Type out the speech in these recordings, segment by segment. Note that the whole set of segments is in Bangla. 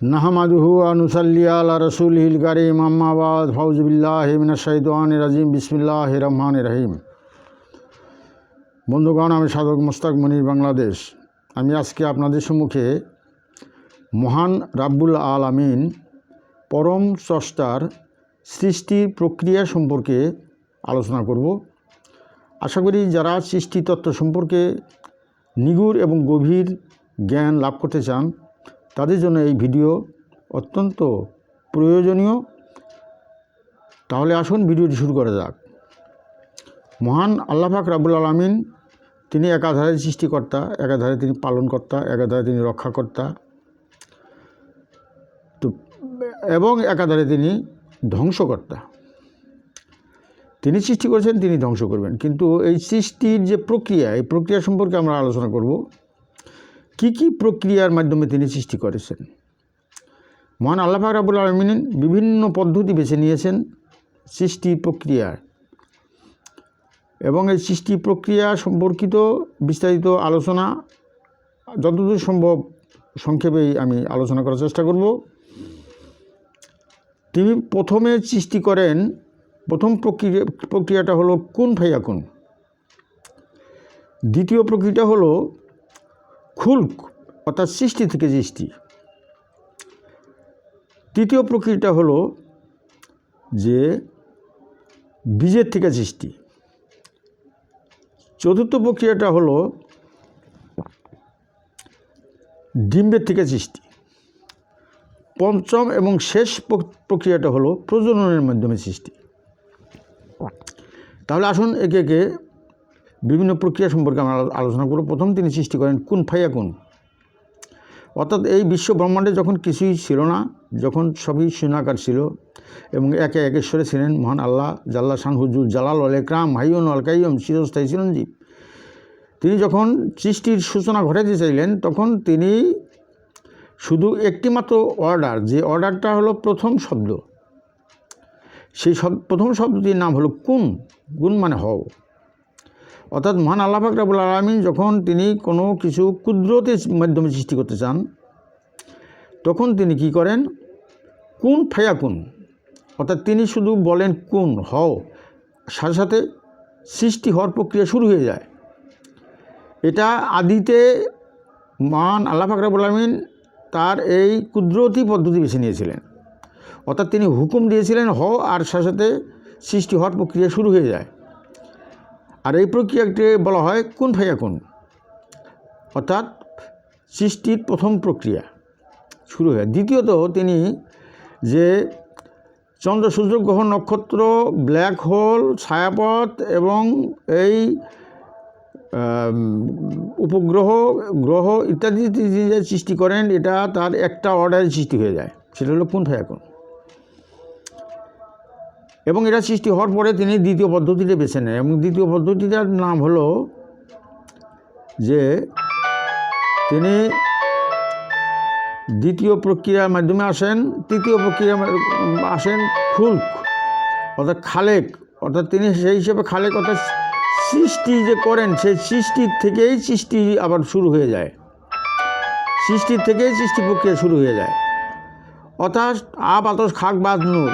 নাহমাদুহু আনুসাল্লি আলা রসুল হিল করিম আম্মাবাদ ফৌজবিল্লাহ মিনাশাইদান রাজিম। বিসমিল্লাহ রহমান রহিম। বন্ধুগণ, আমি সাধক মোস্তাক মনির বাংলাদেশ। আমি আজকে আপনাদের সম্মুখে মহান রাব্বুল আল আমিন পরম স্রষ্টার সৃষ্টির প্রক্রিয়া সম্পর্কে আলোচনা করব। আশা করি যারা সৃষ্টি তত্ত্ব সম্পর্কে নিগুড় এবং গভীর জ্ঞান লাভ করতে চান তাদের জন্য এই ভিডিও অত্যন্ত প্রয়োজনীয়। তাহলে আসুন ভিডিওটি শুরু করা যাক। মহান আল্লাহ পাক রাবুল আলমিন তিনি একাধারে সৃষ্টিকর্তা, একাধারে তিনি পালনকর্তা, একাধারে তিনি রক্ষাকর্তা। তো, এবং একাধারে তিনি ধ্বংসকর্তা। তিনি সৃষ্টি করেছেন, তিনি ধ্বংস করবেন। কিন্তু এই সৃষ্টির যে প্রক্রিয়া, এই প্রক্রিয়া সম্পর্কে আমরা আলোচনা করব। কি কি প্রক্রিয়ার মাধ্যমে তিনি সৃষ্টি করেছেন? মহান আল্লাহ রাবুল আলমিন বিভিন্ন পদ্ধতি বেছে নিয়েছেন সৃষ্টি প্রক্রিয়ার। এবং এই সৃষ্টি প্রক্রিয়া সম্পর্কিত বিস্তারিত আলোচনা যতদূর সম্ভব সংক্ষেপেই আমি আলোচনা করার চেষ্টা করব। তিনি প্রথমে সৃষ্টি করেন, প্রথম প্রক্রিয়া, প্রক্রিয়াটা হলো কোন ফাইয়া কোন? দ্বিতীয় প্রক্রিয়াটা হলো খুলক, অর্থাৎ সৃষ্টি থেকে সৃষ্টি। তৃতীয় প্রক্রিয়াটা হলো যে বীজের থেকে সৃষ্টি। চতুর্থ প্রক্রিয়াটা হলো ডিম্বের থেকে সৃষ্টি। পঞ্চম এবং শেষ প্রক্রিয়াটা হলো প্রজননের মাধ্যমে সৃষ্টি। তাহলে আসুন একে একে বিভিন্ন প্রক্রিয়া সম্পর্কে আমরা আলোচনা করব। প্রথম তিনি সৃষ্টি করেন কোন, ফাইয়া কোন। অর্থাৎ এই বিশ্ব ব্রহ্মাণ্ডে যখন কিছুই ছিল না, যখন সবই শূন্যাকার ছিল এবং একে একেশ্বরে ছিলেন মহান আল্লাহ, জাল্লা শান হুজুর জালাল আল একরাম, হাইয়ন আল চিরস্থায়ী চিরঞ্জীব। তিনি যখন সৃষ্টির সূচনা ঘটাতে চাইলেন, তখন তিনি শুধু একটিমাত্র অর্ডার যে অর্ডারটা হলো প্রথম শব্দ। সেই শব্দ প্রথম শব্দটির নাম হলো কুন। গুণ মানে হও। অর্থাৎ মহান আল্লাহ ফাকরাবুল আলমিন যখন তিনি কোনো কিছু ক্ষুদ্রতের মাধ্যমে সৃষ্টি করতে চান, তখন তিনি কি করেন? কোন ফায়া কোন, অর্থাৎ তিনি শুধু বলেন কোন, হও, সাথে সাথে সৃষ্টি হওয়ার প্রক্রিয়া শুরু হয়ে যায়। এটা আদিতে মহান আল্লাহ ফাকরাবুল আলমিন তার এই কুদরতি পদ্ধতি বেছে নিয়েছিলেন। অর্থাৎ তিনি হুকুম দিয়েছিলেন হ আর সাথে সাথে সৃষ্টি হওয়ার প্রক্রিয়া শুরু হয়ে যায়। আর এই প্রক্রিয়াটি বলা হয় কোন ফাইয়া কোন? অর্থাৎ সৃষ্টির প্রথম প্রক্রিয়া শুরু হয়, দ্বিতীয়ত তিনি যে চন্দ্র, সূর্য, গ্রহ, নক্ষত্র, ব্ল্যাক হোল, ছায়াপথ এবং এই উপগ্রহ, গ্রহ ইত্যাদি তিনি যে সৃষ্টি করেন, এটা তার একটা অর্ডারে সৃষ্টি হয়ে যায়। সেটা হলো কোন ফাইয়া কোন? এবং এটা সৃষ্টি হওয়ার পরে তিনি দ্বিতীয় পদ্ধতিটা বেছে নেন এবং দ্বিতীয় পদ্ধতিটার নাম হলো যে তিনি দ্বিতীয় প্রক্রিয়ার মাধ্যমে আসেন, তৃতীয় প্রক্রিয়া আসেন খুলক অর্থাৎ খালেক, অর্থাৎ তিনি সেই হিসেবে খালেক, অর্থাৎ সৃষ্টি যে করেন, সেই সৃষ্টির থেকেই সৃষ্টি আবার শুরু হয়ে যায়। সৃষ্টির থেকেই সৃষ্টি প্রক্রিয়া শুরু হয়ে যায়। অর্থাৎ আপ আতস খাক বাদ নূর।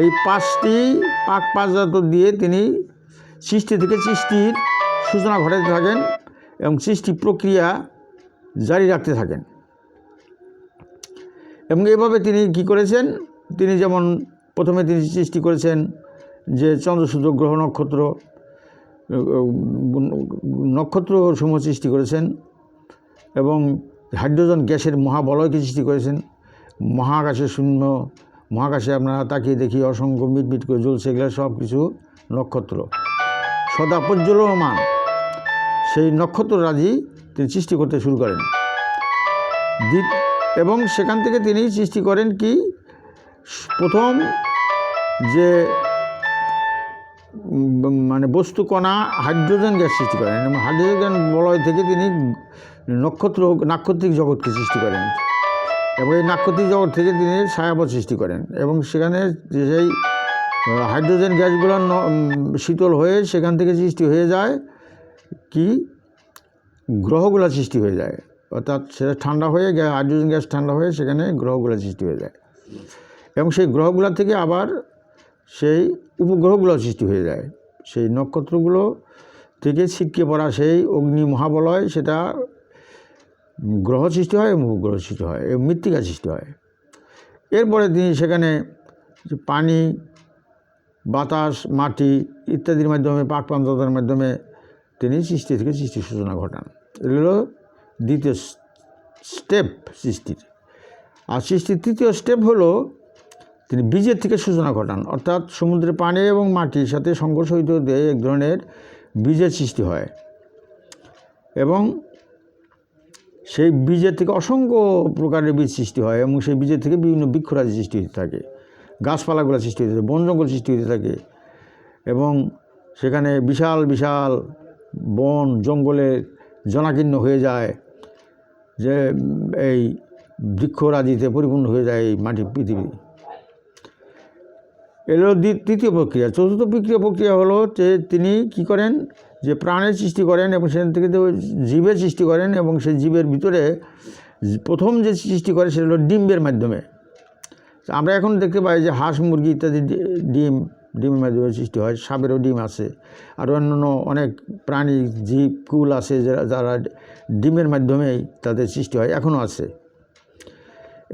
এই পাঁচটি পাক পাঁচজাত দিয়ে তিনি সৃষ্টি থেকে সৃষ্টির সূচনা ঘটাতে থাকেন এবং সৃষ্টি প্রক্রিয়া জারি রাখতে থাকেন। এবং এভাবে তিনি কি করেছেন? তিনি যেমন প্রথমে তিনি সৃষ্টি করেছেন যে চন্দ্রসূর্য গ্রহ, নক্ষত্র নক্ষত্র সমূহ সৃষ্টি করেছেন এবং হাইড্রোজেন গ্যাসের মহাবলয়কে সৃষ্টি করেছেন। মহাকাশে শূন্য মহাকাশে আপনারা তাকিয়ে দেখি অসংখ্য মিটমিট করে জ্বলছে, এগুলো সব কিছু নক্ষত্র। সদা প্রজ্বলমান সেই নক্ষত্ররাজি তিনি সৃষ্টি করতে শুরু করেন। এবং সেখান থেকে তিনি সৃষ্টি করেন কি? প্রথম যে মানে বস্তু কণা হাইড্রোজেন গ্যাস সৃষ্টি করেন হাইড্রোজেন বলয় থেকে তিনি নক্ষত্র, নাক্ষত্রিক জগৎকে সৃষ্টি করেন। এবং এই নাক্ষত্রিক জগৎ থেকে তিনি ছায়াপথ সৃষ্টি করেন এবং সেখানে সেই হাইড্রোজেন গ্যাসগুলো শীতল হয়ে সেখান থেকে সৃষ্টি হয়ে যায় কি? গ্রহগুলো সৃষ্টি হয়ে যায়। অর্থাৎ সেটা ঠান্ডা হয়ে হাইড্রোজেন গ্যাস ঠান্ডা হয়ে সেখানে গ্রহগুলো সৃষ্টি হয়ে যায়। এবং সেই গ্রহগুলো থেকে আবার সেই উপগ্রহগুলো সৃষ্টি হয়ে যায়। সেই নক্ষত্রগুলো থেকে ছিটকে পড়া সেই অগ্নি মহাবলয় সেটা গ্রহ সৃষ্টি হয় এবং উপগ্রহ সৃষ্টি হয় এবং মৃত্তিকা সৃষ্টি হয়। এরপরে তিনি সেখানে পানি, বাতাস, মাটি ইত্যাদির মাধ্যমে, পাক প্রান্ততার মাধ্যমে তিনি সৃষ্টি থেকে সৃষ্টির সূচনা ঘটান। এগুলো দ্বিতীয় স্টেপ সৃষ্টির। আর সৃষ্টির তৃতীয় স্টেপ হলো তিনি বীজের থেকে সূচনা ঘটান। অর্থাৎ সমুদ্রে পানি এবং মাটির সাথে সংঘর্ষ হইতে এক ধরনের বীজের সৃষ্টি হয়। এবং সেই বীজের থেকে অসংখ্য প্রকারের বীজ সৃষ্টি হয় এবং সেই বীজের থেকে বিভিন্ন বৃক্ষরাজি সৃষ্টি হতে থাকে, গাছপালাগুলো সৃষ্টি হতে থাকে বন জঙ্গল সৃষ্টি হতে থাকে এবং সেখানে বিশাল বিশাল বন, জঙ্গলে জনাকীর্ণ হয়ে যায়, যে এই বৃক্ষরাজিতে পরিপূর্ণ হয়ে যায় এই মাটি পৃথিবী। দ্বি- তৃতীয় প্রক্রিয়া, চতুর্থ প্রক্রিয়া প্রক্রিয়া হলো যে তিনি কি করেন? যে প্রাণের সৃষ্টি করেন এবং সেখান থেকে জীবের সৃষ্টি করেন এবং সেই জীবের ভিতরে প্রথম যে সৃষ্টি করে সেটা হলো ডিম্বের মাধ্যমে। আমরা এখন দেখতে পাই যে হাঁস, মুরগি ইত্যাদি ডিম, ডিমের মাধ্যমে সৃষ্টি হয়, সাপেরও ডিম আছে। আর অন্যান্য অনেক প্রাণী, জীব, কুল আছে যারা যারা ডিমের মাধ্যমেই তাদের সৃষ্টি হয়, এখনও আছে।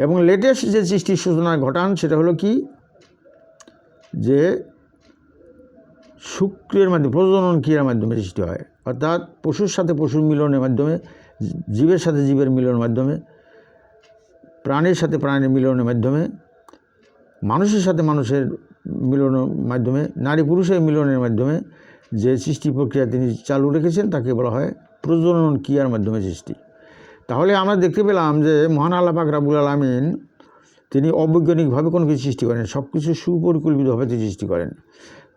এবং লেটেস্ট যে সৃষ্টির সূচনা ঘটান সেটা হলো কি? যে শুক্রের মাধ্যমে, প্রজনন ক্রিয়ার মাধ্যমে সৃষ্টি হয়। অর্থাৎ পশুর সাথে পশুর মিলনের মাধ্যমে, জীবের সাথে জীবের মিলনের মাধ্যমে, প্রাণের সাথে প্রাণের মিলনের মাধ্যমে, মানুষের সাথে মানুষের মিলনের মাধ্যমে, নারী পুরুষের মিলনের মাধ্যমে যে সৃষ্টি প্রক্রিয়া তিনি চালু রেখেছেন, তাকে বলা হয় প্রজনন ক্রিয়ার মাধ্যমে সৃষ্টি। তাহলে আমরা দেখতে পেলাম যে মহান আল্লাহ পাক রাবুল আলমিন তিনি অবৈজ্ঞানিকভাবে কোনো কিছু সৃষ্টি করেন সব কিছু সুপরিকল্পিতভাবে তিনি সৃষ্টি করেন।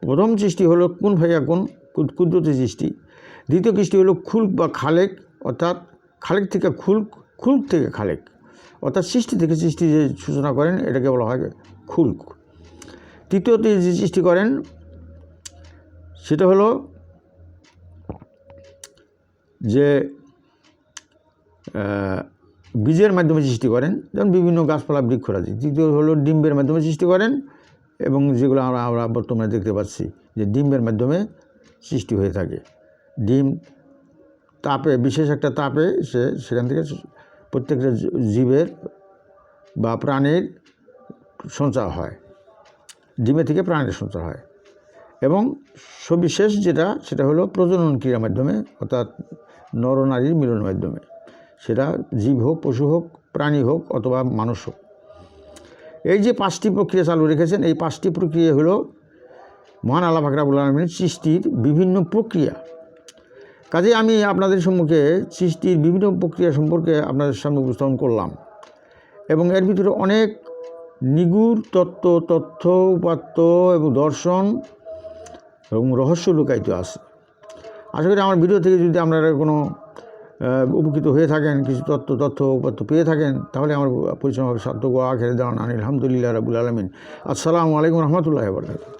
প্রথম সৃষ্টি হলো কোন ভাইয়া কোন? কুদ- কুদরতি সৃষ্টি। দ্বিতীয় সৃষ্টি হলো খুলক বা খালেক, অর্থাৎ খালেক থেকে খুলক খুলক থেকে খালেক। অর্থাৎ সৃষ্টি থেকে সৃষ্টি যে সূচনা করেন, এটাকে বলা হয় খুলক। তৃতীয়তে যে সৃষ্টি করেন, সেটা হলো যে বীজের মাধ্যমে সৃষ্টি করেন, যেমন বিভিন্ন গাছপালা, বৃক্ষরাজি। তৃতীয় হলো ডিম্বের মাধ্যমে সৃষ্টি করেন এবং যেগুলো আমরা আমরা বর্তমানে দেখতে পাচ্ছি যে ডিমের মাধ্যমে সৃষ্টি হয়ে থাকে। ডিম তাপে, বিশেষ একটা তাপে সে সেখান থেকে প্রত্যেকটা জীবের বা প্রাণীর সঞ্চার হয়। ডিমে থেকে প্রাণীর সঞ্চার হয়। এবং সবিশেষ যেটা, সেটা হলো প্রজনন ক্রিয়ার মাধ্যমে, অর্থাৎ নরনারীর মিলনের মাধ্যমে। সেটা জীব হোক, পশু হোক, প্রাণী হোক, অথবা মানুষ হোক। এই যে পাঁচটি প্রক্রিয়া চালু রেখেছেন, এই পাঁচটি প্রক্রিয়া হলো মহান আল্লাহ ফাকরাবুল সৃষ্টির বিভিন্ন প্রক্রিয়া। কাজে আমি আপনাদের সম্মুখে সৃষ্টির বিভিন্ন প্রক্রিয়া সম্পর্কে আপনাদের সামনে উপস্থাপন করলাম এবং এর ভিতরে অনেক নিগুড় তত্ত্ব, তথ্য, উপাত্ত এবং দর্শন এবং রহস্য লুকায়িত আছে। আশা করি আমার ভিডিও থেকে যদি আপনারা কোনো উপকৃত হয়ে থাকেন, কিছু তথ্য তথ্য উপাত্য পেয়ে থাকেন, তাহলে আমার পরিশ্রম হবে সার্থক আখের দাওয়ান আনিল আলহামদুলিল্লাহ রাবুল আলমিন। আসসালামু আলাইকুম রহমতুল্লাহ বরকাত